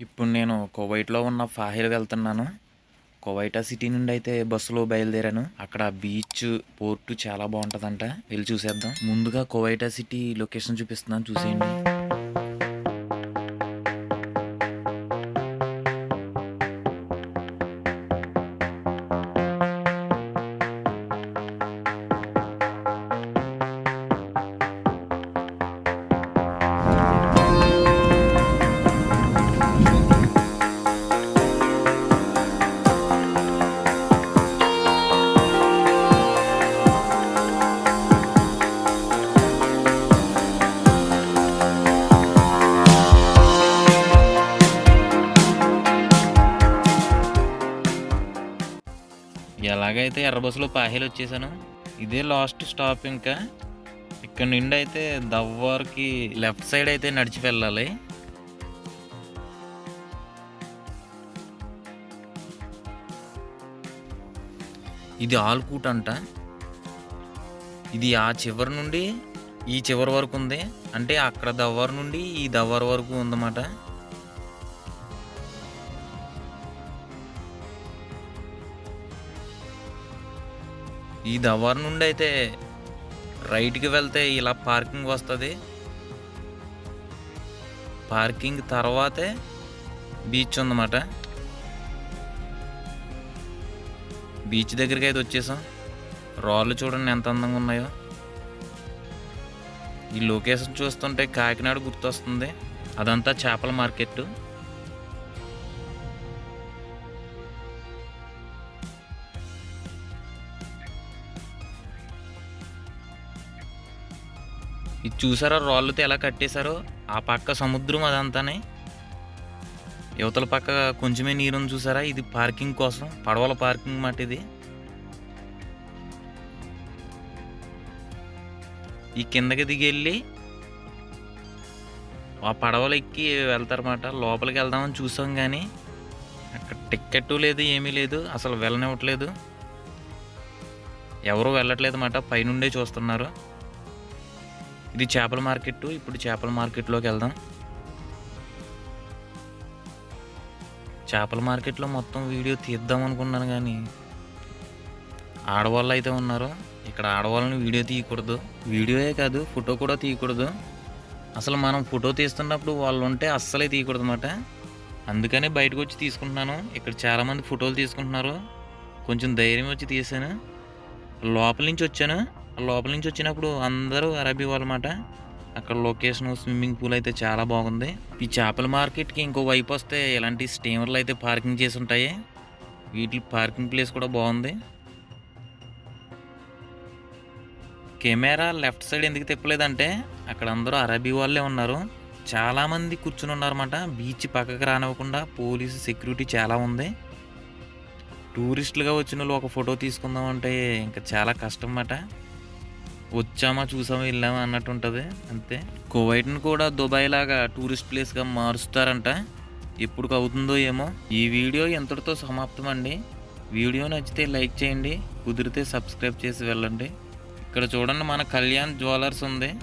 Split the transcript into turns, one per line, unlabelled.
ఇప్పుడు నేను కువైట్లో ఉన్న ఫాహిర్ వెళ్తున్నాను. కువైటా సిటీ నుండి అయితే బస్సులో బయలుదేరాను. అక్కడ బీచ్ పోర్టు చాలా బాగుంటుందంట. వెళ్ళి చూసేద్దాం. ముందుగా కువైటా సిటీ లొకేషన్ చూపిస్తున్నాను. చూసేయండి. ఎలాగైతే ఎర్ర బస్సులో పాహిల్ వచ్చేసాను ఇదే లాస్ట్ స్టాప్ ఇంకా. ఇక్కడ నుండి అయితే దవ్వార్కి లెఫ్ట్ సైడ్ అయితే నడిచి వెళ్ళాలి. ఇది ఆల్కూట్ అంట. ఇది ఆ చివరి నుండి ఈ చివరి వరకు ఉంది. అంటే అక్కడ దవ్వార్ నుండి ఈ దవ్వార్ వరకు ఉందన్నమాట. ఈ దవ్వార్ నుండి అయితే రైట్కి వెళ్తే ఇలా పార్కింగ్ వస్తుంది. పార్కింగ్ తర్వాతే బీచ్ ఉందన్నమాట. బీచ్ దగ్గరికి అయితే వచ్చేసాం. రాళ్ళు చూడండి ఎంత అందంగా ఉన్నాయో. ఈ లొకేషన్ చూస్తుంటే కాకినాడ గుర్తొస్తుంది. అదంతా చేపల మార్కెట్ ఇది చూసారా రాళ్ళతో ఎలా కట్టేశారో? ఆ పక్క సముద్రం అదంతానే. యువతల పక్క కొంచెమే నీరుని చూసారా? ఇది పార్కింగ్ కోసం పడవల పార్కింగ్ మాట ఇది. ఈ కిందకి దిగి వెళ్ళి ఆ పడవలు ఎక్కి వెళ్తారన్నమాట. లోపలికి వెళ్దామని చూసాం కానీ అక్కడ టిక్కెట్ లేదు ఏమీ లేదు అసలు వెళ్ళనివ్వట్లేదు. ఎవరు వెళ్ళట్లేదు అన్నమాట పైనుండే చూస్తున్నారు. ఇది చేపల మార్కెట్. ఇప్పుడు చేపల మార్కెట్లోకి వెళ్దాం. చేపల మార్కెట్లో మొత్తం వీడియో తీద్దాం అనుకున్నాను కానీ ఆడవాళ్ళు అయితే ఉన్నారు. ఇక్కడ ఆడవాళ్ళని వీడియో తీయకూడదు. వీడియోయే కాదు ఫోటో కూడా తీయకూడదు. అసలు మనం ఫోటో తీస్తున్నప్పుడు వాళ్ళు ఉంటే అస్సలే తీయకూడదు అనమాట అందుకనే బయటకు వచ్చి తీసుకుంటున్నాను. ఇక్కడ చాలామంది ఫోటోలు తీసుకుంటున్నారు. కొంచెం ధైర్యం వచ్చి తీసాను. లోపల నుంచి వచ్చాను. లోపల నుంచి వచ్చినప్పుడు అందరూ అరబీ వాళ్ళమాట. అక్కడ లొకేషన్ స్విమ్మింగ్ పూల్ అయితే చాలా బాగుంది. ఈ చేపల మార్కెట్కి ఇంకో వైపు వస్తే ఇలాంటి స్టీమర్లు అయితే పార్కింగ్ చేసి ఉంటాయి. వీటి పార్కింగ్ ప్లేస్ కూడా బాగుంది. కెమెరా లెఫ్ట్ సైడ్ ఎందుకు తిప్పలేదంటే అక్కడ అందరూ అరబీ వాళ్ళే ఉన్నారు. చాలామంది కూర్చుని ఉన్నారన్నమాట. బీచ్ పక్కకు రానివ్వకుండా పోలీసు సెక్యూరిటీ చాలా ఉంది. టూరిస్టులుగా వచ్చిన వాళ్ళు ఒక ఫోటో తీసుకుందాం అంటే ఇంకా చాలా కష్టం అన్నమాట. వచ్చామా చూసామా వెళ్ళామా అన్నట్టు ఉంటుంది అంతే. కువైట్ని కూడా దుబాయ్ లాగా టూరిస్ట్ ప్లేస్గా మారుస్తారంట. ఎప్పుడు అవుతుందో ఏమో. ఈ వీడియో ఎంతటితో సమాప్తం అండి వీడియో నచ్చితే లైక్ చేయండి కుదిరితే సబ్స్క్రైబ్ చేసి వెళ్ళండి. ఇక్కడ చూడండి మన కళ్యాణ్ జ్యువెలర్స్ ఉంది.